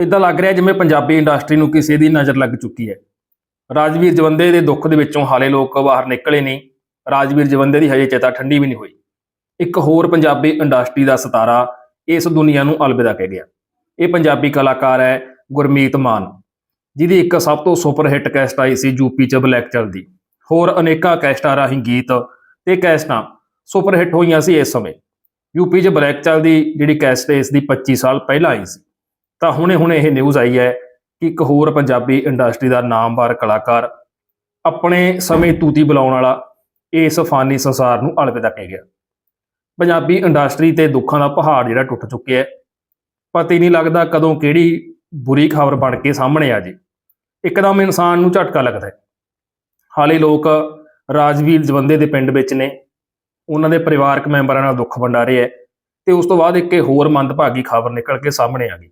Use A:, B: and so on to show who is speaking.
A: ਇਦਾਂ ਲੱਗ ਰਿਹਾ ਜਿਵੇਂ ਪੰਜਾਬੀ ਇੰਡਸਟਰੀ ਨੂੰ ਕਿਸੇ ਦੀ ਨਜ਼ਰ ਲੱਗ ਚੁੱਕੀ ਹੈ। ਰਾਜਵੀਰ ਜਵੰਦੇ ਦੇ ਦੁੱਖ ਦੇ ਵਿੱਚੋਂ ਹਾਲੇ ਲੋਕ ਬਾਹਰ ਨਿਕਲੇ ਨਹੀਂ। ਰਾਜਵੀਰ ਜਵੰਦੇ ਦੀ ਹਜੇ ਚੇਤਾ ਠੰਡੀ ਵੀ ਨਹੀਂ ਹੋਈ। ਇੱਕ ਹੋਰ ਪੰਜਾਬੀ ਇੰਡਸਟਰੀ ਦਾ ਸਿਤਾਰਾ ਇਸ ਦੁਨੀਆ ਨੂੰ ਅਲਵਿਦਾ ਕਹਿ ਗਿਆ। ਇਹ ਪੰਜਾਬੀ ਕਲਾਕਾਰ ਹੈ ਗੁਰਮੀਤ ਮਾਨ। ਜਿਹਦੀ ਇੱਕ ਸਭ ਤੋਂ ਸੁਪਰ ਹਿੱਟ ਕੈਸਟ ਆਈ ਸੀ ਯੂਪੀ ਚ ਬਲੈਕ ਚੱਲਦੀ ਹੋਰ ਅਨੇਕਾਂ ਕੈਸਟਾਂ ਰਾਹੀਂ ਗੀਤ ਤੇ ਕੈਸਟਾਂ ਸੁਪਰ ਹਿੱਟ ਹੋਈਆਂ ਸੀ ਇਸ ਸਮੇਂ। ਯੂਪੀ 'ਚ ਬਲੈਕ ਚੱਲਦੀ ਜਿਹੜੀ ਕੈਸਟ ਇਸ ਦੀ 25 ਸਾਲ ਪਹਿਲਾਂ ਆਈ ਸੀ। ਤਾਂ ਹੁਣੇ-ਹੁਣੇ ਇਹ ਨਿਊਜ਼ ਆਈ ਹੈ ਕਿ ਇੱਕ ਹੋਰ ਪੰਜਾਬੀ ਇੰਡਸਟਰੀ ਦਾ ਨਾਮਵਰ ਕਲਾਕਾਰ ਆਪਣੇ ਸਮੇਂ ਤੂਤੀ ਬੁਲਾਉਣ ਵਾਲਾ ਇਸ ਫਾਨੀ ਸੰਸਾਰ ਨੂੰ ਅਲਵਿਦਾ ਕਹਿ ਗਿਆ। ਪੰਜਾਬੀ ਇੰਡਸਟਰੀ ਤੇ ਦੁੱਖਾਂ ਦਾ ਪਹਾੜ ਜਿਹੜਾ ਟੁੱਟ ਚੁੱਕਿਆ ਹੈ। ਪਤਾ ਹੀ ਨਹੀਂ ਲੱਗਦਾ ਕਦੋਂ ਕਿਹੜੀ ਬੁਰੀ ਖਬਰ ਬਣ ਕੇ ਸਾਹਮਣੇ ਆ ਜੇ। ਇੱਕਦਮ ਇਨਸਾਨ ਨੂੰ ਝਟਕਾ ਲੱਗਦਾ ਹੈ। ਹਾਲੇ ਲੋਕ ਰਾਜਵੀਰ ਜਵੰਦੇ ਦੇ ਪਿੰਡ ਵਿੱਚ ਨੇ। ਉਹਨਾਂ ਦੇ ਪਰਿਵਾਰਕ ਮੈਂਬਰਾਂ ਨਾਲ ਦੁੱਖ ਵੰਡਾ ਰਹੇ ਹੈ ਤੇ ਉਸ ਤੋਂ ਬਾਅਦ ਇੱਕ ਹੋਰ ਮੰਦਭਾਗੀ ਖਬਰ ਨਿਕਲ ਕੇ ਸਾਹਮਣੇ ਆ ਗਈ।